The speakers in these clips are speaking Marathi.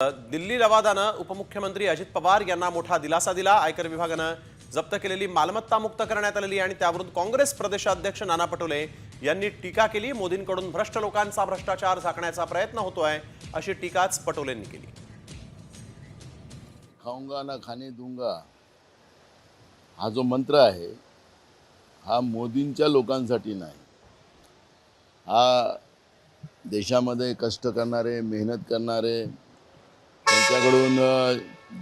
दिल्ली लवादानं उपमुख्यमंत्री अजित पवार यांना मोठा दिलासा दिला. आयकर विभागानं जप्त केलेली मालमत्ता मुक्त करण्यात आलेली आणि त्यावरून काँग्रेस प्रदेशाध्यक्ष नाना पटोले यांनी टीका केली. मोदींकडून भ्रष्ट लोकांचा भ्रष्टाचार झाकण्याचा प्रयत्न होतोय अशी टीकाच पटोलेंनी केली. खाऊंगा ना खाने दुंगा हा जो मंत्र आहे हा मोदींच्या लोकांसाठी नाही. हा देशामध्ये कष्ट करणारे मेहनत करणारे त्यांच्याकडून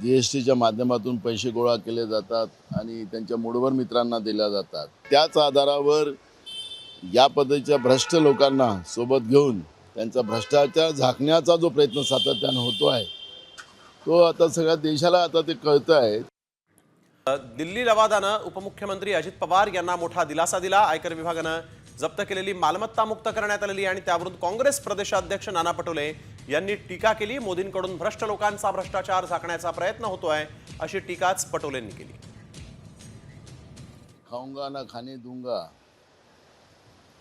जी एस टीच्या माध्यमातून पैसे गोळा केले जातात आणि त्यांच्या मूडवर मित्रांना दिल्या जातात. त्याच आधारावर या पद्धतीच्या भ्रष्ट लोकांना सोबत घेऊन त्यांचा भ्रष्टाचार झाकण्याचा जो प्रयत्न सातत्यानं होतो आहे तो आता सगळ्या देशाला आता ते कळतं आहे. दिल्ली लवादानं उपमुख्यमंत्री अजित पवार यांना मोठा दिलासा दिला. आयकर विभागानं जप्त केलेली मालमत्ता मुक्त करण्यात आलेली आणि त्यावरून काँग्रेस प्रदेशाध्यक्ष नाना पटोले यांनी टीका केली. मोदींकडून भ्रष्ट लोकांचा भ्रष्टाचार झाकण्याचा प्रयत्न होतोय अशी टीकाच पटोलेंनी केली. खाऊंगा ना खाने दुंगा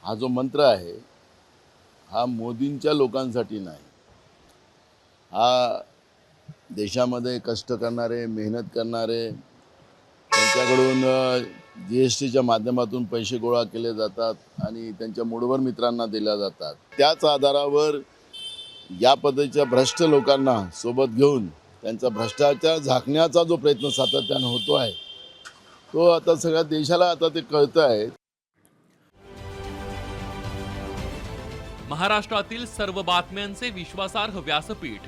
हा जो मंत्र आहे हा मोदींच्या लोकांसाठी नाही. हा देशामध्ये कष्ट करणारे मेहनत करणारे त्यांच्याकडून जी एस टीच्या माध्यमातून पैसे गोळा केले जातात आणि त्यांच्या मूडवर मित्रांना दिल्या जातात. त्याच आधारावर या पद्धतीच्या भ्रष्ट लोकांना सोबत घेऊन त्यांचा भ्रष्टाचार झाकण्याचा जो प्रयत्न सातत्यानं होतो आहे तो आता सगळ्या देशाला आता ते कळतं आहे. महाराष्ट्रातील सर्व बातम्यांचे विश्वासार्ह व्यासपीठ